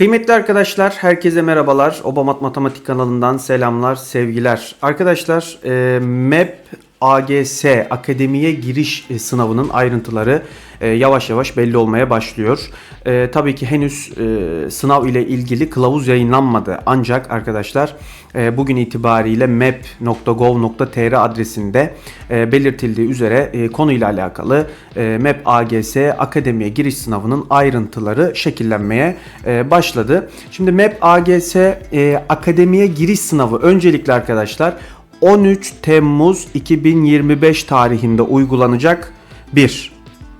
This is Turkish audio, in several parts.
Kıymetli arkadaşlar, herkese merhabalar. Obamat Matematik kanalından selamlar, sevgiler. Arkadaşlar, e, MEP AGS Akademiye Giriş e, sınavının ayrıntıları e, yavaş yavaş belli olmaya başlıyor. E, tabii ki henüz e, sınav ile ilgili kılavuz yayınlanmadı. Ancak arkadaşlar e, bugün itibariyle map.gov.tr adresinde e, belirtildiği üzere e, konuyla alakalı e, MEP AGS Akademiye Giriş sınavının ayrıntıları şekillenmeye e, başladı. Şimdi MEP AGS e, Akademiye Giriş sınavı öncelikle arkadaşlar 13 Temmuz 2025 tarihinde uygulanacak bir.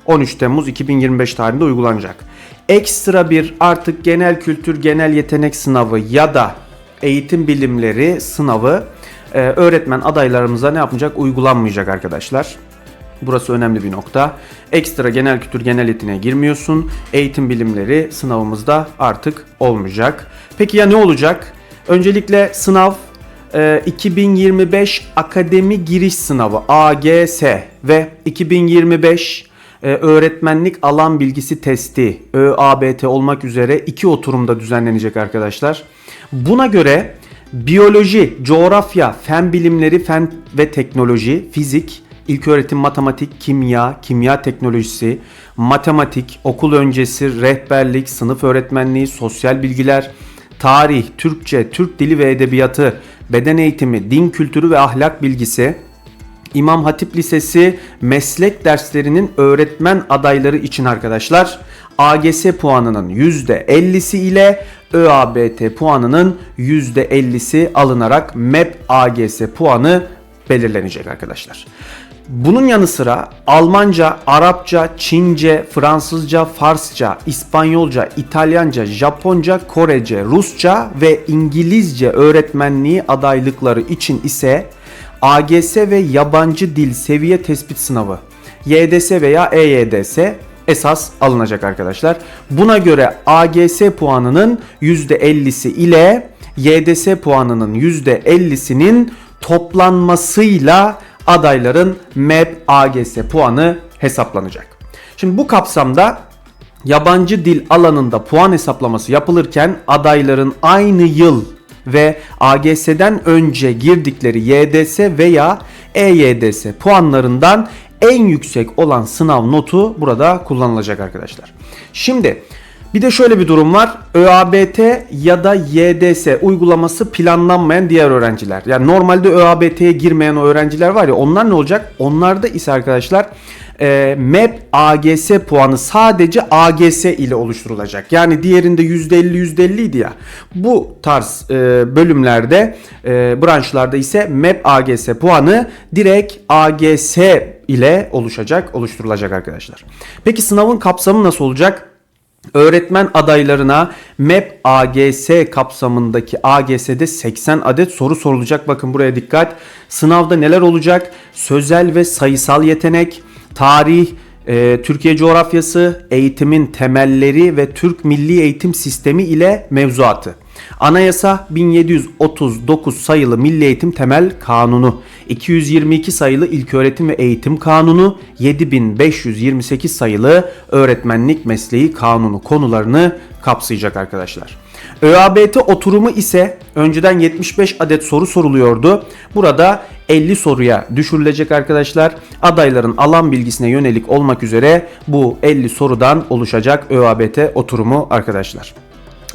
13 Temmuz 2025 tarihinde uygulanacak. Ekstra bir artık genel kültür, genel yetenek sınavı ya da eğitim bilimleri sınavı e, öğretmen adaylarımıza ne yapmayacak? Uygulanmayacak arkadaşlar. Burası önemli bir nokta. Ekstra genel kültür genel yeteneğe girmiyorsun. Eğitim bilimleri sınavımızda artık olmayacak. Peki ya ne olacak? Öncelikle sınav e, 2025 Akademi Giriş Sınavı AGS ve 2025 e, Öğretmenlik Alan Bilgisi Testi ÖABT olmak üzere iki oturumda düzenlenecek arkadaşlar. Buna göre biyoloji, coğrafya, fen bilimleri, fen ve teknoloji, fizik, ilköğretim matematik, kimya, kimya teknolojisi, matematik, okul öncesi, rehberlik, sınıf öğretmenliği, sosyal bilgiler, tarih, Türkçe, Türk dili ve edebiyatı, beden eğitimi, din kültürü ve ahlak bilgisi, İmam Hatip Lisesi meslek derslerinin öğretmen adayları için arkadaşlar AGS puanının %50'si ile ÖABT puanının %50'si alınarak MEP AGS puanı belirlenecek arkadaşlar. Bunun yanı sıra Almanca, Arapça, Çince, Fransızca, Farsça, İspanyolca, İtalyanca, Japonca, Korece, Rusça ve İngilizce öğretmenliği adaylıkları için ise AGS ve yabancı dil seviye tespit sınavı YDS veya EYDS esas alınacak arkadaşlar. Buna göre AGS puanının %50'si ile YDS puanının %50'sinin toplanmasıyla adayların MEP AGS puanı hesaplanacak. Şimdi bu kapsamda yabancı dil alanında puan hesaplaması yapılırken adayların aynı yıl ve AGS'den önce girdikleri YDS veya EYDS puanlarından en yüksek olan sınav notu burada kullanılacak arkadaşlar. Şimdi bir de şöyle bir durum var. ÖABT ya da YDS uygulaması planlanmayan diğer öğrenciler. Yani normalde ÖABT'ye girmeyen o öğrenciler var ya onlar ne olacak? Onlarda ise arkadaşlar e, MEP AGS puanı sadece AGS ile oluşturulacak. Yani diğerinde %50 %50 idi ya. Bu tarz e, bölümlerde e, branşlarda ise MEP AGS puanı direkt AGS ile oluşacak, oluşturulacak arkadaşlar. Peki sınavın kapsamı nasıl olacak? Öğretmen adaylarına MEP AGS kapsamındaki AGS'de 80 adet soru sorulacak. Bakın buraya dikkat. Sınavda neler olacak? Sözel ve sayısal yetenek, tarih, e, Türkiye coğrafyası, eğitimin temelleri ve Türk Milli Eğitim Sistemi ile mevzuatı. Anayasa 1739 sayılı Milli Eğitim Temel Kanunu, 222 sayılı İlköğretim ve Eğitim Kanunu, 7528 sayılı Öğretmenlik Mesleği Kanunu konularını kapsayacak arkadaşlar. ÖABT oturumu ise önceden 75 adet soru soruluyordu. Burada 50 soruya düşürülecek arkadaşlar. Adayların alan bilgisine yönelik olmak üzere bu 50 sorudan oluşacak ÖABT oturumu arkadaşlar.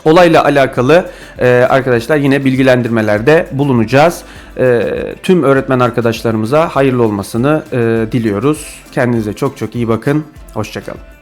Olayla alakalı e, arkadaşlar yine bilgilendirmelerde bulunacağız. E, tüm öğretmen arkadaşlarımıza hayırlı olmasını e, diliyoruz. Kendinize çok çok iyi bakın. Hoşçakalın.